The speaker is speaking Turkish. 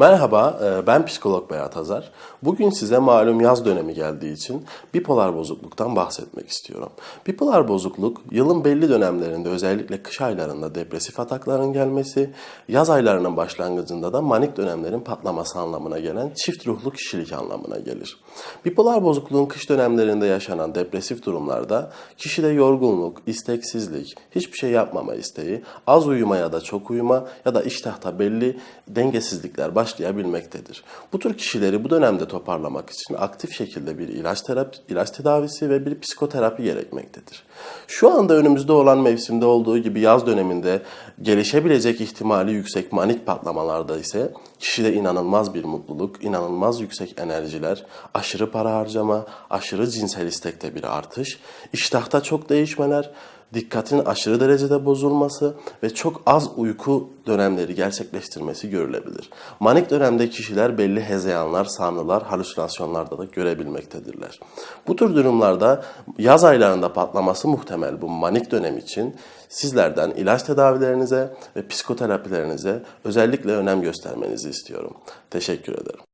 Merhaba, e, ben psikolog Berat Azar. Bugün size malum yaz dönemi geldiği için bipolar bozukluktan bahsetmek istiyorum. Bipolar bozukluk, yılın belli dönemlerinde özellikle kış aylarında depresif atakların gelmesi, yaz aylarının başlangıcında da manik dönemlerin patlaması anlamına gelen çift ruhlu kişilik anlamına gelir. Bipolar bozukluğun kış dönemlerinde yaşanan depresif durumlarda kişide yorgunluk, isteksizlik, hiçbir şey yapmama isteği, az uyuma ya da çok uyuma ya da iştahta belli dengesizlikler başlayabilmektedir. Bu tür kişileri bu dönemde toparlamak için aktif şekilde bir ilaç terapi, ilaç tedavisi ve bir psikoterapi gerekmektedir. Şu anda önümüzde olan mevsimde olduğu gibi yaz döneminde gelişebilecek ihtimali yüksek manik patlamalarda ise kişide inanılmaz bir mutluluk, inanılmaz yüksek enerjiler, aşırı para harcama, aşırı cinsel istekte bir artış, iştahta çok değişmeler, dikkatin aşırı derecede bozulması ve çok az uyku dönemleri gerçekleştirmesi görülebilir. Manik dönemde kişiler belli hezeyanlar, sanrılar, halüsinasyonlarda da görebilmektedirler. Bu tür durumlarda yaz aylarında patlaması muhtemel bu manik dönem için sizlerden ilaç tedavilerinize ve psikoterapilerinize özellikle önem göstermenizi istiyorum. Teşekkür ederim.